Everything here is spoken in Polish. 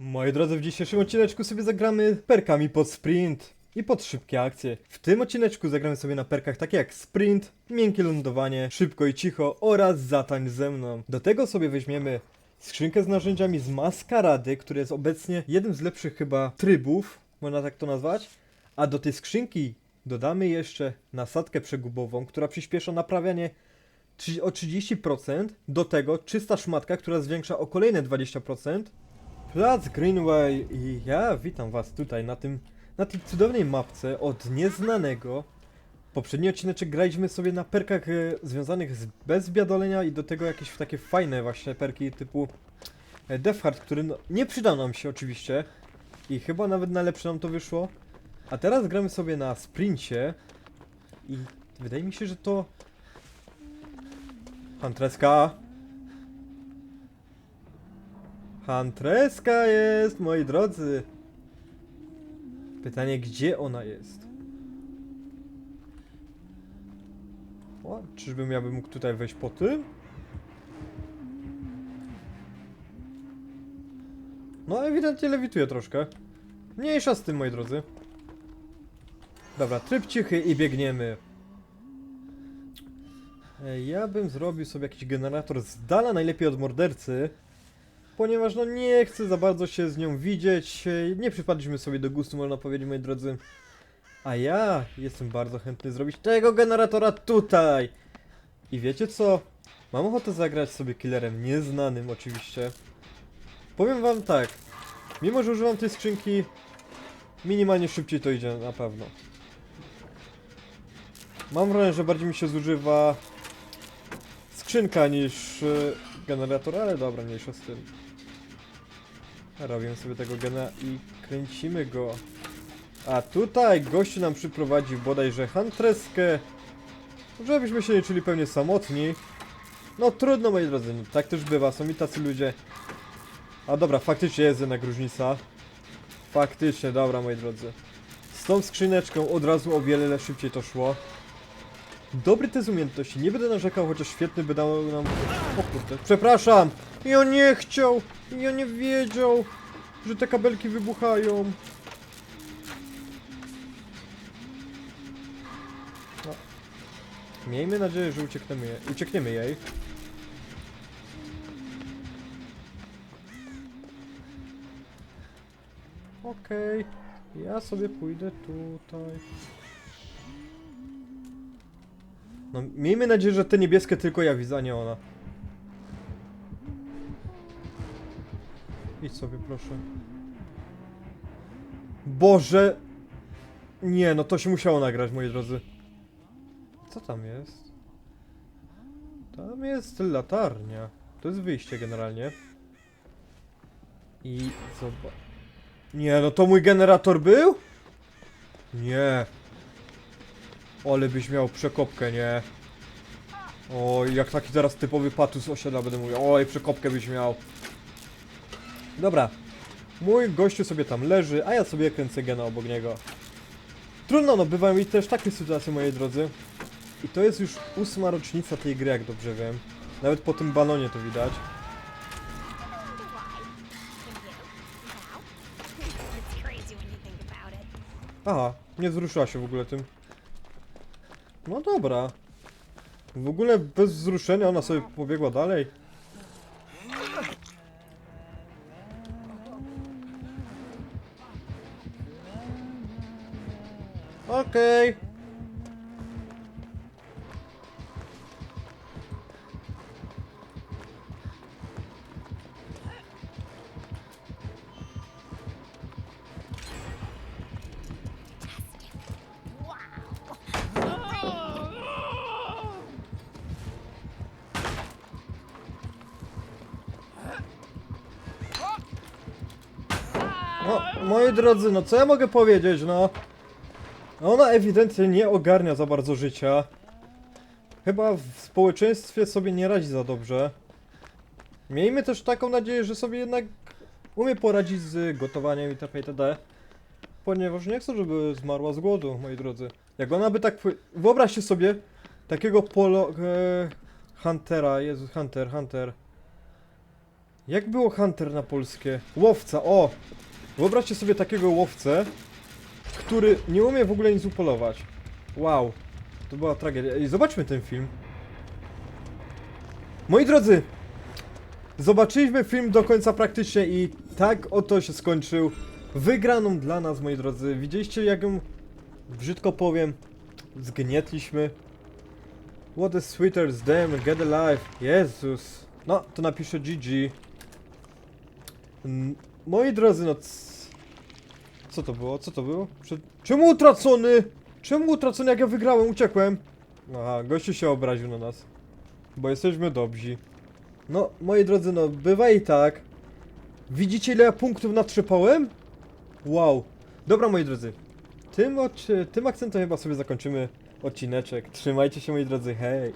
Moi drodzy, w dzisiejszym odcineczku sobie zagramy perkami pod sprint i pod szybkie akcje. W tym odcineczku zagramy sobie na perkach takie jak sprint, miękkie lądowanie, szybko i cicho oraz zatań ze mną. Do tego sobie weźmiemy skrzynkę z narzędziami z maskarady, który jest obecnie jednym z lepszych chyba trybów, można tak to nazwać. A do tej skrzynki dodamy jeszcze nasadkę przegubową, która przyspiesza naprawianie o 30%. Do tego czysta szmatka, która zwiększa o kolejne 20%. Plac Greenway i ja witam was tutaj na tym, na tej cudownej mapce od nieznanego. Poprzedni odcineczek graliśmy sobie na perkach e, związanych z bez biadolenia i do tego jakieś takie fajne właśnie perki typu e, Death który no, nie przydał nam się oczywiście i chyba nawet na lepsze nam to wyszło. A teraz gramy sobie na sprincie i wydaje mi się, że to Hantreska. Hantreska jest, moi drodzy. Pytanie, gdzie ona jest? O, czyżbym ja bym mógł tutaj wejść po tym? No, ewidentnie lewituje troszkę. Mniejsza z tym, moi drodzy. Dobra, tryb cichy i biegniemy. Ja bym zrobił sobie jakiś generator z dala, najlepiej od mordercy. Ponieważ no nie chcę za bardzo się z nią widzieć. e, Nie przypadliśmy sobie do gustu, można powiedzieć, moi drodzy. A ja jestem bardzo chętny zrobić tego generatora tutaj. I wiecie co? Mam ochotę zagrać sobie killerem nieznanym oczywiście. Powiem wam tak. Mimo, że używam tej skrzynki, minimalnie szybciej to idzie na pewno. Mam wrażenie, że bardziej mi się zużywa skrzynka niż y, generator, ale dobra, mniejsza z tym. Robimy sobie tego gena i kręcimy go. A tutaj gościu nam przyprowadził bodajże hantreskę, żebyśmy się nie pewnie samotni. No trudno moi drodzy, no, tak też bywa, są i tacy ludzie. A dobra, faktycznie jest jednak różnica. Faktycznie, dobra moi drodzy. Z tą skrzyneczką od razu o wiele szybciej to szło. Dobry z umiejętności, nie będę narzekał, chociaż świetny by dał nam... O kurde, przepraszam! Ja nie chciał! Ja nie wiedział, że te kabelki wybuchają. No. Miejmy nadzieję, że uciekniemy, uciekniemy jej. Okej, ja sobie pójdę tutaj. No, miejmy nadzieję, że te niebieskie tylko ja widzę, a nie ona. Idź sobie, proszę. Boże! Nie, no to się musiało nagrać, moi drodzy. Co tam jest? Tam jest latarnia. To jest wyjście generalnie. I zobacz. Nie, no to mój generator był? Nie. Ale byś miał przekopkę, nie? Oj, jak taki teraz typowy patus osiedla będę mówił. Oj, przekopkę byś miał. Dobra. Mój gościu sobie tam leży, a ja sobie kręcę gena obok niego. Trudno, no bywają i też takie sytuacje, moi drodzy. I to jest już ósma rocznica tej gry, jak dobrze wiem. Nawet po tym balonie to widać. Aha, nie wzruszyła się w ogóle tym. No dobra. W ogóle bez wzruszenia ona sobie pobiegła dalej. Okej. No, moi drodzy, no co ja mogę powiedzieć, no? Ona ewidentnie nie ogarnia za bardzo życia. Chyba w społeczeństwie sobie nie radzi za dobrze. Miejmy też taką nadzieję, że sobie jednak umie poradzić z gotowaniem itp. itd. Ponieważ nie chcę, żeby zmarła z głodu, moi drodzy. Jak ona by tak... Wyobraźcie sobie takiego polo... E, Huntera, Jezus, Hunter, Hunter. Jak było Hunter na polskie? Łowca, o! Wyobraźcie sobie takiego łowcę, który nie umie w ogóle nic upolować. Wow. To była tragedia. Ej, zobaczmy ten film. Moi drodzy, zobaczyliśmy film do końca praktycznie i tak oto się skończył. Wygraną dla nas, moi drodzy. Widzieliście jak ją, brzydko powiem, zgnietliśmy. What is sweeter than get alive. Jezus. No, to napiszę GG. Moi drodzy, no... Co to było? Co to było? Przed... Czemu utracony? Czemu utracony jak ja wygrałem? Uciekłem. Aha, gościu się obraził na nas. Bo jesteśmy dobrzy. No, moi drodzy, no, bywa i tak. Widzicie ile ja punktów natrzepałem? Wow. Dobra, moi drodzy. Tym, tym akcentem chyba sobie zakończymy odcineczek. Trzymajcie się, moi drodzy, hej.